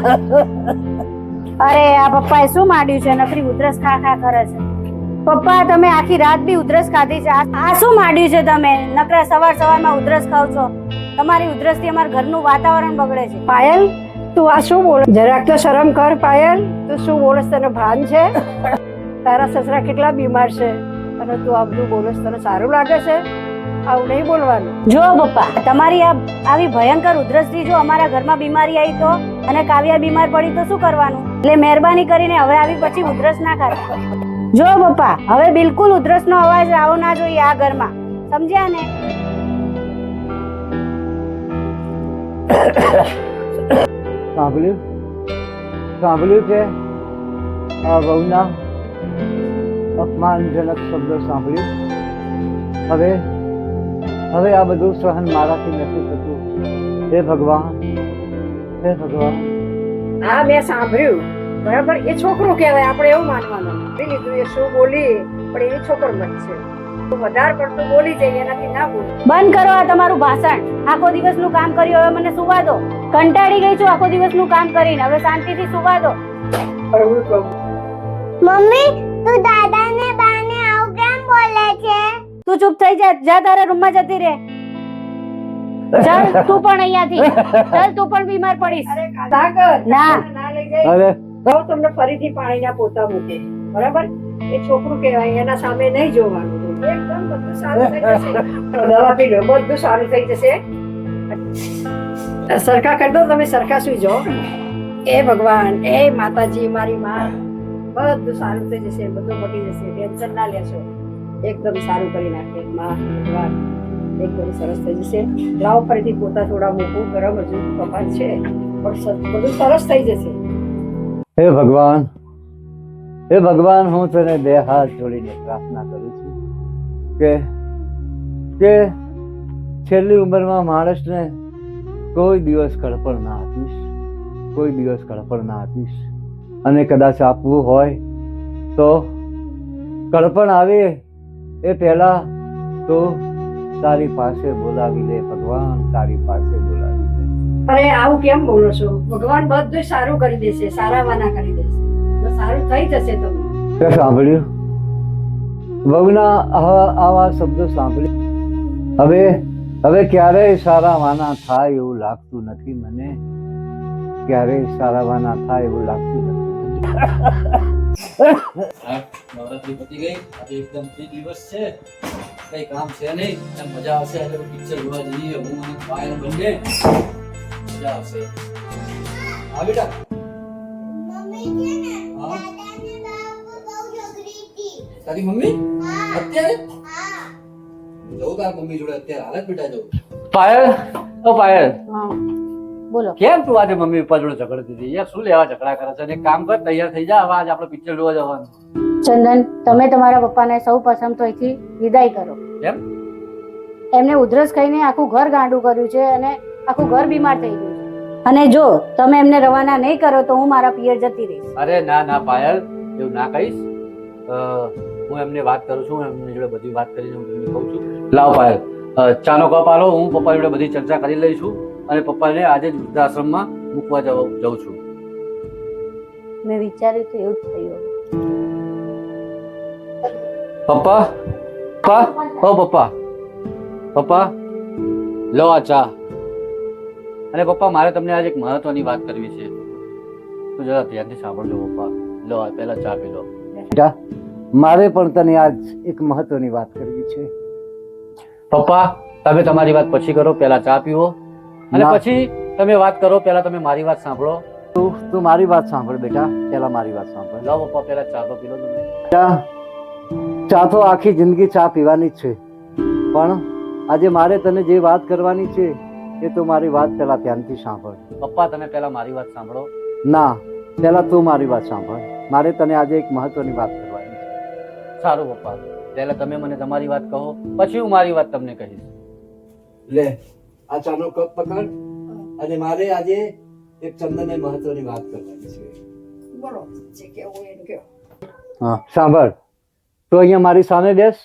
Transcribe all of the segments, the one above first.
અરે આ પપ્પાએ શું માંડ્યું છે? નકરી ઉધરસ ખા ખા કરે છે. પપ્પા તમે આખી રાત બી ઉધરસ ખાધી છે. આ શું માંડ્યું છે તમે? નકરા સવાર સવારમાં ઉધરસ ખાવ છો. તમારી ઉધરસથી અમારા ઘરનું વાતાવરણ બગડે છે. પાયલ તું આ શું બોલ? જરાક તો શરમ કર પાયલ. તું શું બોલસ? તને ભાન છે? તારા સસરા કેટલા બીમાર છે? અને તું આ બધું બોલસ તને સારું લાગે છે? આવું નહીં બોલવાનું. જો પપ્પા તમારી આ આવી ભયંકર ઉધરસથી જો અમારા ઘરમાં બીમારી આવી તો? અને કાવ્યા બીમાર પડી તો શું કરવાનું? એટલે મહેરબાની કરીને હવે આવી પછી ઉધરસ ના કરતા જો પપ્પા, હવે બિલકુલ ઉધરસનો અવાજ આવો ના જોઈએ આ ઘરમાં. સમજ્યા ને? સાંભળ્યું? સાંભળ્યું કે આ વહુના અપમાનજનક શબ્દો સાંભળ્યું? હવે હવે આ બધું સહન મારાથી નથી થતું. હે ભગવાન હે ભગવાન. હા મેં સાંભળ્યું. બરાબર? એ છોકરો કહેવાય આપણે એવું માનવાનું. લીધું એ શું બોલી પણ એ છોકરો મત છે. વધારે પડતું બોલી જાય એનાથી ના બોલ. બંધ કરો આ તમારું ભાષણ. આખો દિવસનું કામ કર્યું હવે મને સુવા દો કંટાળી ગઈ છું આખો દિવસનું કામ કરીને. હવે શાંતિથી સુવા દો મમ્મી તું દાદાને બાને આવું કેમ બોલે છે? તું ચૂપ થઈ જા. જા તારા રૂમમાં જતી રહે. ચાલ તું પણ અહીંયાથી. ચાલ તું પણ બીમાર પડીશ. ના. ના લઈ જાય અરે. તો તમને ફરીથી પાણીના પોતા મૂકે. બરાબર? એ છોકરું કહેવાય એના સામે નહીં જોવાનું. એકદમ બધું સારું થઈ જશે. દવા પી લો બધું સારું થઈ જશે. સરખા કરી દો તમે સરખા સુઈ જાઓ. એ ભગવાન એ માતાજી મારી માં. બધું સારું થઈ જશે બધું મટી જશે. ટેન્શન ના લેશો. એકદમ સારું કરી નાખે. માં ભગવાન. એકદમ સરસ થઈ જશે. લાવ ફરીથી પોતા થોડા મૂકું, ગરમ હજુ કપાત છે, પણ બધું સરસ થઈ જશે. હે ભગવાન હે ભગવાન, હું તને બે હાથ જોડીને પ્રાર્થના કરું છું કે કે છેલ્લી ઉંમરમાં માણસને કોઈ દિવસ કડપણ ના આપીશ, કોઈ દિવસ કડપણ ના આપીશ. અને કદાચ આપવું હોય તો કડપણ આવે એ પહેલાં તો તારી પાસે બોલાવી લે ભગવાન તારી પાસે બોલાવી લે. અરે આવું કેમ બોલો છો? ભગવાન બધું સારું કરી દેશે સારા વાના કરી દેશે. તો સારું થઈ જશે તમને સાંભળ્યું? વગના આવા આવા શબ્દો સાંભળી હવે હવે ક્યારેય સારા વાના થાય એવું લાગતું નથી મને. ક્યારેય સારા વાના થાય એવું લાગતું નથી. નવરાત્રી પતી ગઈ. આજે એકદમ બે દિવસ છે. કઈ કામ છે નહીં. અને મજા આવશે. આજે પિક્ચર જોવા જઈએ. હું અને પાયલ બંને. મજા આવશે. હા બેટા? ઝઘડી તારી મમ્મી? અત્યારે? જવું તાર મમ્મી જોડે અત્યારે. હાલત બેટા જવું પાયલ? ઓ પાયલ. હા. બોલો. કેમ તું આજે મમ્મી પપ્પા જોડે ઝઘડતી હતી? યાર શું લેવા ઝઘડા કરે છે? અને એક કામ કર તૈયાર થઈ જા. હવે આજે આપણે પિક્ચર જોવા જવાનું. ચંદન તમે તમારા પપ્પાને સૌ પ્રથમ તો અહીંથી વિદાય કરો. એમ એમને ઉધરસ ખાઈને આખું ઘર ગાંડું કર્યું છે અને આખું ઘર બીમાર થઈ ગયું છે. અને જો તમે એમને રવાના નહીં કરો તો હું મારા પિયર જતી રહીશ. અરે ના ના પાયલ એવું ના કહીશ. હું એમને વાત કરું છું એમની જોડે બધી વાત કરીને હું તમને કહું છું. લાવ પાયલ ચાનો કપ આલો હું પપ્પા જોડે બધી ચર્ચા કરી લઈશું અને પપ્પાને આજે જ વૃદ્ધાશ્રમમાં મૂકવા જવા જઉં છું. મેં વિચાર્યું તો એવું જ થયું. પપ્પા પપ્પા ઓ પપ્પા પપ્પા લો આ ચા. અને પપ્પા મારે તમને આજે એક મહત્વની વાત કરવી છે. તું જરા ધ્યાનથી સાંભળજો પપ્પા લો આ પહેલા ચા પી લો. બેટા મારે પણ તને આજ એક મહત્વની વાત કરવી છે. પપ્પા તમે તમારી વાત પછી કરો પહેલા ચા પીવો અને પછી તમે વાત કરો પહેલા તમે મારી વાત સાંભળો. તું તું મારી વાત સાંભળ બેટા. પહેલા મારી વાત સાંભળ. લો પપ્પા પહેલા ચા તો પી લો તમે. ચા તો આખી જિંદગી ચા પીવાની જ છે. પણ આજે મારે તને જે વાત કરવાની છે એ તો મારી વાત પહેલા ધ્યાનથી સાંભળ. પપ્પા તમે પહેલા મારી વાત સાંભળો. ના પહેલા તું મારી વાત સાંભળ. મારે તને આજે એક મહત્વની વાત કરવાની છે. સારું પપ્પા. પહેલા તમે મને તમારી વાત કહો પછી હું મારી વાત તમને કહીશ. લે આ ચાનો કપ પકડ. અને મારે આજે એક ચંદનને મહત્વની વાત કરવાની છે. બોલો જે કેવું હોય એનું કહો હા સાંભળ. તું અહીંયા મારી સામે બેસ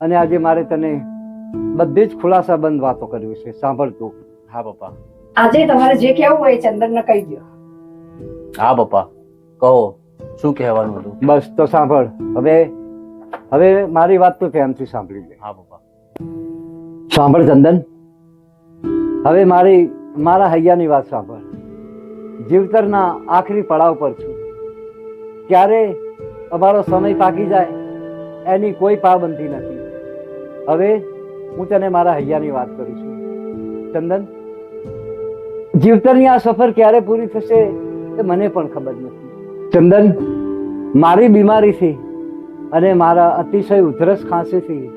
અને આજે મારે તને બધી જ ખુલાસા બંધ વાતો કરવી છે. સાંભળ તું. હા પપ્પા. આજે તમારે જે કહેવું હોય ચંદનને કહી દો હા પપ્પા. કહો શું કહેવાનું હતું? બસ તો સાંભળ. હવે હવે મારી વાત તો ધ્યાનથી સાંભળી લે. હા પપ્પા. સાંભળ ચંદન. હવે મારી મારા હૈયાની વાત સાંભળ. જીવતરના આખરી પડાવ પર છું. ક્યારે અમારો સમય પાકી જાય એની કોઈ પાબંધી નથી. હવે હું તને મારા હૈયાની વાત કરું છું ચંદન, જીવતરની આ સફર ક્યારે પૂરી થશે એ મને પણ ખબર નથી. ચંદન, મારી બીમારીથી અને મારા અતિશય ઉધરસ ખાંસીથી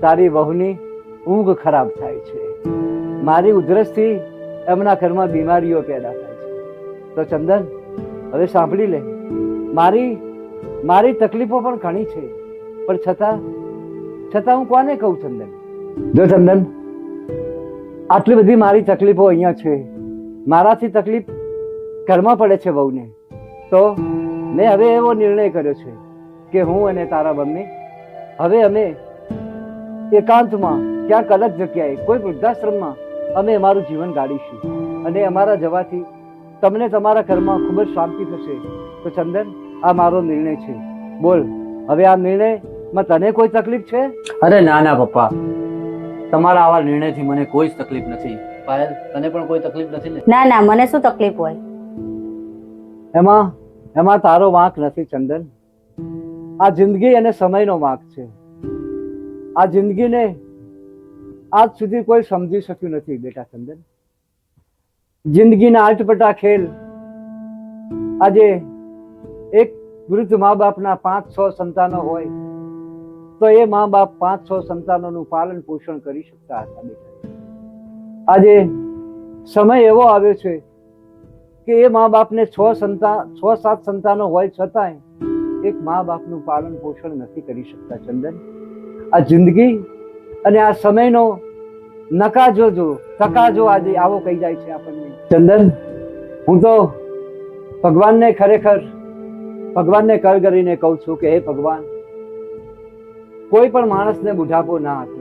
તારી વહુની ઊંઘ ખરાબ થાય છે. મારી ઉધરસથી એમના ઘરમાં બીમારીઓ પેદા થાય છે. તો ચંદન, હવે સાંભળી લે. મારી મારી તકલીફો પણ ઘણી છે. પણ છતાં છતાં હું કોને કહું ચંદન? જો ચંદન, આટલી બધી મારી તકલીફો અહીંયા છે. મારાથી તકલીફ ઘરમાં પડે છે વહુને. તો મેં હવે એવો નિર્ણય કર્યો છે કે હું અને તારા મમ્મી હવે અમે એકાંતમાં ક્યાંક અલગ જગ્યાએ, કોઈ વૃદ્ધાશ્રમમાં અમે અમારું જીવન ગાળીશું અને અમારા જવાથી તમને તમારા ઘરમાં ખૂબ જ શાંતિ થશે. તો ચંદન, આ મારો નિર્ણય છે. બોલ. હવે આ નિર્ણયમાં તને કોઈ તકલીફ છે? અરે ના ના પપ્પા. તમારા આવા નિર્ણયથી મને કોઈ જ તકલીફ નથી. પાયલ તને પણ કોઈ તકલીફ નથી ને? ના ના મને શું તકલીફ હોય? એમાં એમાં તારો વાંક નથી ચંદન. આ જિંદગી અને સમયનો વાંક છે. આ જિંદગીને આજ સુધી કોઈ સમજી શક્યું નથી બેટા ચંદન. જિંદગીના આટપટા ખેલ આજે એક વૃદ્ધ મા બાપના પાંચ છ સંતાનો હોય, તો એ મા બાપ પાંચ છ સંતાનોનું પાલન પોષણ કરી શકતા હતા આજે સમય એવો આવ્યો છે કે એ મા બાપને છ સંતાન છ સાત સંતાનો હોય છતાંય એક મા બાપનું પાલન પોષણ નથી કરી શકતા ચંદન. આ જિંદગી અને આ સમયનો નકાજો જો તકાજો આજે આવો કહી જાય છે આપણને. ચંદન, હું તો ભગવાનને ખરેખર ભગવાનને કર કરીને કહું છું કે, હે ભગવાન, કોઈ પણ માણસને બુઢાપો ના આપે.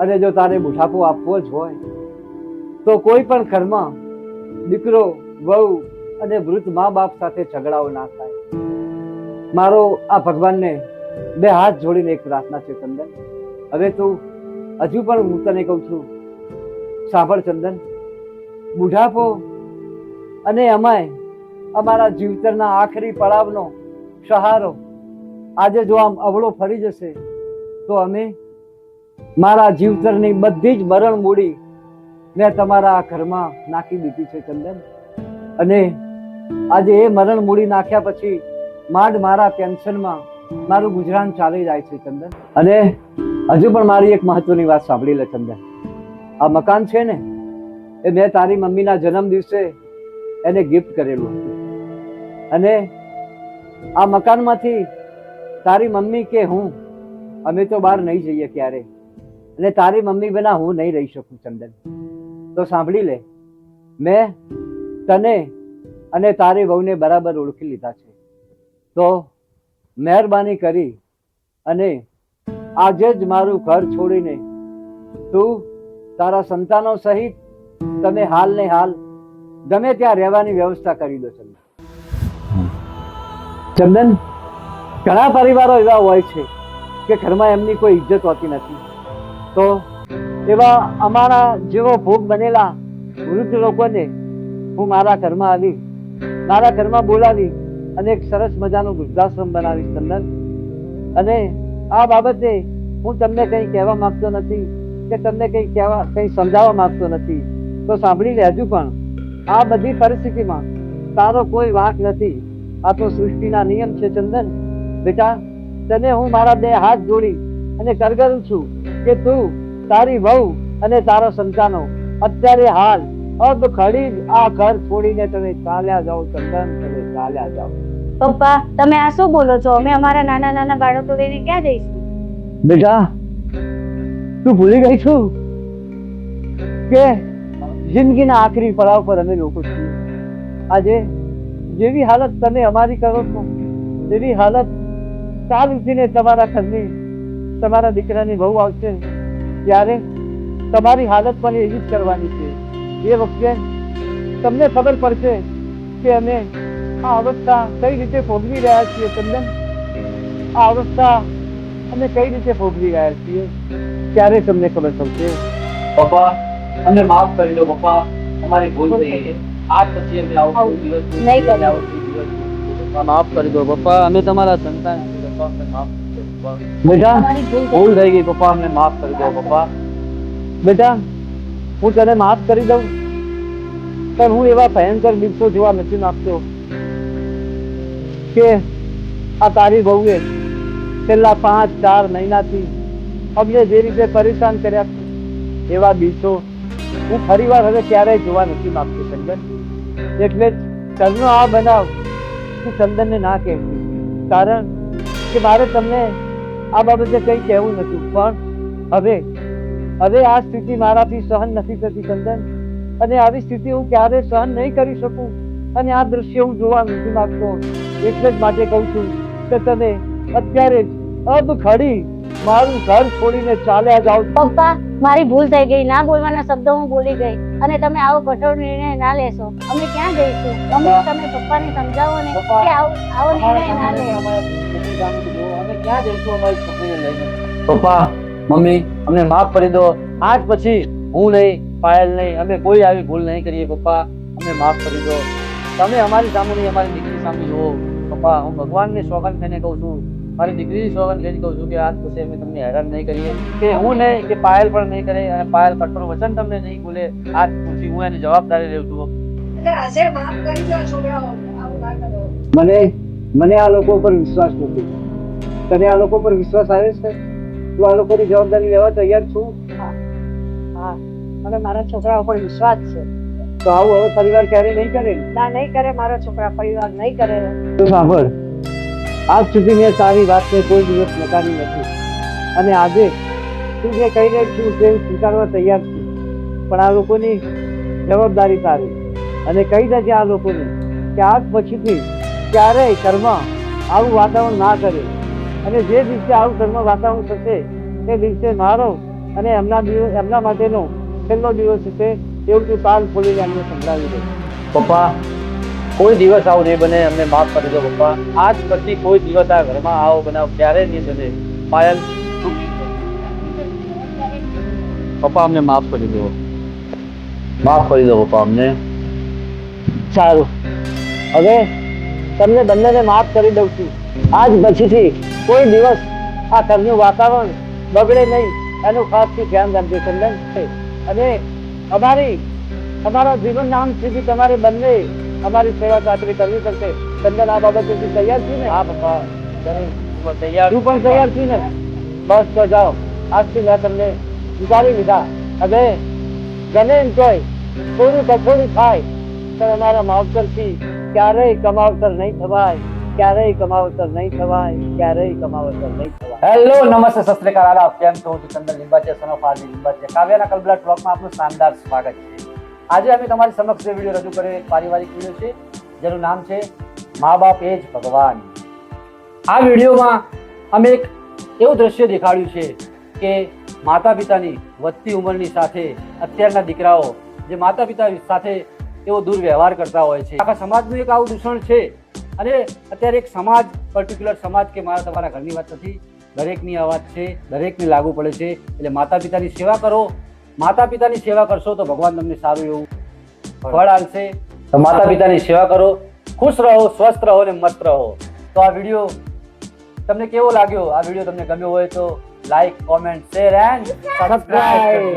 અને જો તારે બુઢાપો આપવો જ હોય, તો કોઈ પણ ઘરમાં દીકરો, વહુ અને વૃદ્ધ મા બાપ સાથે ઝઘડાઓ ના થાય. મારો આ ભગવાનને બે હાથ જોડીને એક પ્રાર્થના છે, ચંદન. હવે તું હજુ પણ હું તને કહું છું, સાંભળ ચંદન. બુઢાપો અને અમાય અમારા જીવતરના આખરી પડાવનો સહારો આજે જો આમ અવળો ફરી જશે, તો અમે મારા જીવતરની બધી જ મરણ મૂડી મેં તમારા આ ઘરમાં નાખી દીધી છે ચંદન. અને આજે એ મરણ મૂડી નાખ્યા પછી માંડ મારા પેન્શનમાં મારું ગુજરાન ચાલી જાય છે ચંદન. અને હજુ પણ મારી એક મહત્વની વાત સાંભળી લે ચંદન. આ મકાન છે ને, એ મેં તારી મમ્મીના જન્મ દિવસે એને ગિફ્ટ કરેલું હતું. અને આ મકાનમાંથી તારી મમ્મી કે હું? અમે તો બહાર નહીં જઈએ ક્યારે? અને તારી મમ્મી વિના હું નહીં રહી શકું, ચંદન. તો સાંભળી લે. મેં તને અને તારી વહુને બરાબર ઓળખી લીધા છે. તો મહેરબાની કરી અને આજે જ મારું ઘર છોડીને તું તારા સંતાનો સહિત તમે હાલ ને હાલ ગમે ત્યાં રહેવાની વ્યવસ્થા કરી દો, ચંદન. ચંદન, ઘણા પરિવારો એવા હોય છે કે ઘરમાં એમની કોઈ ઇજ્જત હોતી નથી. તો એવા અમારા જેવો ભોગ બનેલા વૃદ્ધ લોકોને હું મારા ઘરમાં આવી, મારા ઘરમાં બોલાવી અને એક સરસ મજાનું વૃદ્ધાશ્રમ બનાવીશ, ચંદન. અને આ બાબતે હું તમને કંઈ કહેવા માગતો નથી કે તમને કંઈ કહેવા, કંઈ સમજાવવા માગતો નથી. તો સાંભળી લેજો પણ, આ બધી પરિસ્થિતિમાં તારો કોઈ વાંક નથી. આ તો સૃષ્ટિના નિયમ છે ચંદન. બેટા તને હું મારા બે હાથ જોડી અને કરગરું છું કે તું તારી વહુ અને તારા સંતાનો. અત્યારે હાલ અબ ખડી આ ઘર છોડીને તમે ચાલ્યા જાઓ ચંદન તમે ચાલ્યા જાઓ. પપ્પા તમે આ શું બોલો છો? અમે અમારા નાના નાના બાળકો લઈને ક્યાં જઈશું? બેટા તું ભૂલી ગઈ છું કે જિંદગીના આખરી પડાવ પર અમે લોકો છીએ. આજે જેવી હાલત તમે અમારી કરો છો, તેવી હાલત ચાલ ઉઠીને તમારા ઘરની તમારા દીકરાની બહુ આવશે, ત્યારે તમારી હાલત પણ એવી જ કરવાની છે. એ વખતે તમને ખબર પડશે કે અમે આ અવસ્થા કઈ રીતે ભોગવી રહ્યા છીએ, તમને? આ અવસ્થા અમે કઈ રીતે ભોગવી રહ્યા છીએ? ત્યારે તમને ખબર પડશે? પપ્પા, અમને માફ કરી દો પપ્પા, અમારી ભૂલ થઈ આજ પછી અમે આવું કોઈ દિવસ નહીં કરીએ. આવું કોઈ દિવસ પપ્પા, માફ કરી દો પપ્પા અમે તમારા સંતાન છીએ, પપ્પા અમને માફ કરી દો પપ્પા. બેટા અમારી ભૂલ થઈ. ભૂલ થઈ ગઈ પપ્પા અમને માફ કરી દો પપ્પા બેટા હું તને માફ કરી દઉં પણ હું એવા ભયંકર દિવસો જોવા નથી માંગતો કે આ તારી બહુએ છેલ્લા પાંચ ચાર મહિનાથી અમને જે રીતે પરેશાન કર્યા છે, એવા દિવસો હું ફરીવાર હવે ક્યારેય જોવા નથી માંગતો ચંદન એટલે ઘરનો આ બનાવ હું ચંદનને ના કહેતી કારણ કે મારે તમને આ બાબતે કંઈ કહેવું નથી પણ હવે હવે આ સ્થિતિ મારાથી સહન નથી થતી, ચંદન. અને આવી સ્થિતિ હું ક્યારે સહન નહીં કરી શકું? અને આ દ્રશ્ય હું જોવા નથી માગતો. એટલે જ માટે કહું છું કે તમે અત્યારે જ અબ ખડી મારું ઘર છોડીને ચાલ્યા જાઓ. પપ્પા, મારી ભૂલ થઈ ગઈ. ના બોલવાના શબ્દો હું બોલી ગઈ. અને તમે આવો કઠોર નિર્ણય ના લેશો. અમે ક્યાં જઈશું? અમે તમે પપ્પાને સમજાવો ને પપ્પા, કે આવો આવો નિર્ણય ના લે. અમે ક્યાં જઈશું અમારી છોકરીને લઈને? પપ્પા મમ્મી અમને માફ કરી દો. આજ પછી હું નહીં પાયલ નહીં અમે કોઈ આવી ભૂલ નહીં કરીએ પપ્પા. અમને માફ કરી દો. તમે અમારી સામે નહીં અમારી દીકરી સામે જુઓ. પપ્પા હું ભગવાનને સોગંદ થઈને કહું છું. મારી દીકરીની સોગંદ લઈને કહું છું કે આજ પછી અમે તમને હેરાન નહીં કરીએ. કે હું. નહીં કે પાયલ પણ નહીં કરે અને પાયલ કઠોર વચન તમને નહીં બોલે આજ પછી હું એની જવાબદારી લેવું છું. એટલે આજે માફ કરી દો છોકરાઓ આવું ના કરો. મને મને આ લોકો પર વિશ્વાસ નથી. તને આ લોકો પર વિશ્વાસ આવે છે? હું આ લોકોની જવાબદારી લેવા તૈયાર છું? હા. મને મારા છોકરા ઉપર વિશ્વાસ છે. તો આવું હવે પરિવાર ક્યારે નહીં કરે ના નહીં કરે મારા છોકરા પરિવાર નહીં કરે. તો સાંભળ. આજ સુધી મેં તારી વાતને કોઈ દિવસ નકારી નથી. અને આજે તું જે કહી રહી છું તે સ્વીકારવા તૈયાર છું. પણ આ લોકોની જવાબદારી તારી. અને કહી દેજે આ લોકોને કે આજ પછીથી ક્યારેય ઘરમાં આવું વાતાવરણ ના કરે. અને જે દિવસે આવું ઘરમાં વાતાવરણ થશે, તે દિવસે મારો અને એમના દિવસ, એમના માટેનો છેલ્લો દિવસ હશે એવું તું તાલ ખોલીને એમને સંભળાવી દે. પપ્પા કોઈ દિવસ આવું નહીં બને, અમને માફ કરી દો પપ્પા. આજ પછી કોઈ દિવસ આ ઘરમાં આવો બનાવ ક્યારે નહીં થશે પાયલ પપ્પા, અમને માફ કરી દો. માફ કરી દો પપ્પા અમને. સારું. હવે તમને બંનેને માફ કરી દઉં છું. આજ પછીથી કોઈ દિવસ આ ઘરનું વાતાવરણ બગડે નહીં. એનું ખાસથી ધ્યાન રાખજો ચંદન. અને અમારી, અમારા જીવન નામ સુધી તમારે બંને અમારી સેવા ખાતરી કરવી પડશે ચંદન આ બાબતે તું તૈયાર છું ને હા પપ્પા જરૂર. હું તૈયાર તું પણ તૈયાર છું ને બસ તો જાઓ આજથી મેં તમને સ્વીકારી લીધા હવે ગમે એમ તોય થોડું કઠોળું થાય તો અમારા માવતરથી ક્યારેય કમાવતર નહીં થવાય ક્યારેય કમાવતર નહીં થવાય ક્યારેય કમાવતર નહીં થવાય હેલો નમસ્તે સત શ્રી અકાલ આદાબ કેમ છો હું છું ચંદન Limbachiya son of RJ Limbachiya કાવ્યાના કલબલા બ્લોગમાં આપનું શાનદાર સ્વાગત છે આજે અમે તમારી સમક્ષ જે વીડિયો રજૂ કર્યો પારિવારિક વીડિયો છે, જેનું નામ છે મા બાપ એ જ ભગવાન. આ વિડીયોમાં અમે એક એવું દ્રશ્ય દેખાડ્યું છે કે માતા પિતાની વધતી ઉંમરની સાથે અત્યારના દીકરાઓ, જે માતા પિતા સાથે એવો દુર્વ્યવહાર કરતા હોય છે. આખા સમાજનું એક આવું દૂષણ છે અને અત્યારે એક સમાજ પર્ટિક્યુલર સમાજ કે મારા તમારા ઘરની વાત નથી, દરેકની આ વાત છે, દરેકને લાગુ પડે છે. એટલે માતા પિતાની સેવા કરો માતા પિતાની સેવા કરશો તો ભગવાન તમને સારું એવું ફળ આપશે તો માતા પિતાની સેવા કરો. ખુશ રહો સ્વસ્થ રહો ને મસ્ત રહો. તો આ વીડિયો તમને કેવો લાગ્યો? આ વીડિયો તમને ગમ્યો હોય તો like comment share and subscribe